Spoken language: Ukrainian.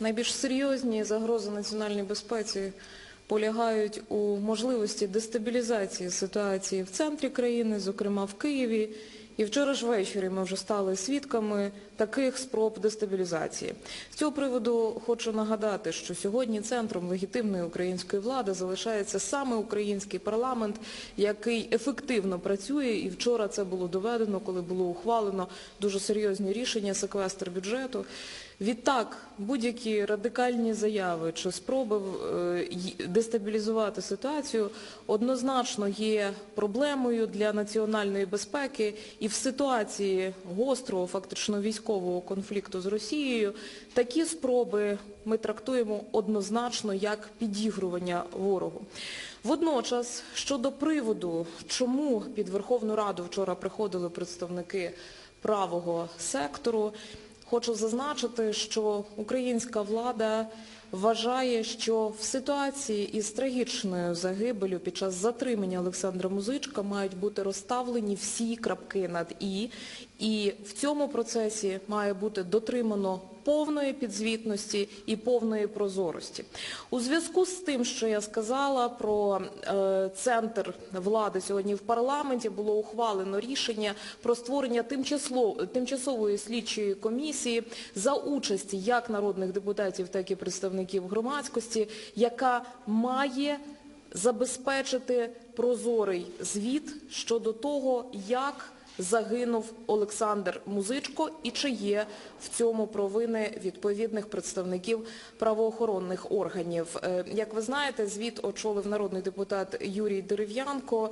найбільш серйозні загрози національній безпеці полягають у можливості дестабілізації ситуації в центрі країни, зокрема в Києві. І вчора ж ввечері ми вже стали свідками таких спроб дестабілізації. З цього приводу хочу нагадати, що сьогодні центром легітимної української влади залишається саме український парламент, який ефективно працює. І вчора це було доведено, коли було ухвалено дуже серйозні рішення секвестр бюджету. Відтак, будь-які радикальні заяви чи спроби е, дестабілізувати ситуацію однозначно є проблемою для національної безпеки і в ситуації гострого, фактично військового конфлікту з Росією такі спроби ми трактуємо однозначно як підігрування ворогу. Водночас, щодо приводу, чому під Верховну Раду вчора приходили представники правого сектору, Хочу зазначити, що українська влада вважає, що в ситуації із трагічною загибелю під час затримання Олександра Музичка мають бути розставлені всі крапки над «і», і в цьому процесі має бути дотримано повної підзвітності і повної прозорості. У зв'язку з тим, що я сказала про е, центр влади сьогодні в парламенті, було ухвалено рішення про створення тимчасової слідчої комісії за участі як народних депутатів, так і представників громадськості, яка має забезпечити прозорий звіт щодо того, як загинув Олександр Музичко і чи є в цьому провини відповідних представників правоохоронних органів. Е, Як ви знаєте, звіт очолив народний депутат Юрій Дерев'янко.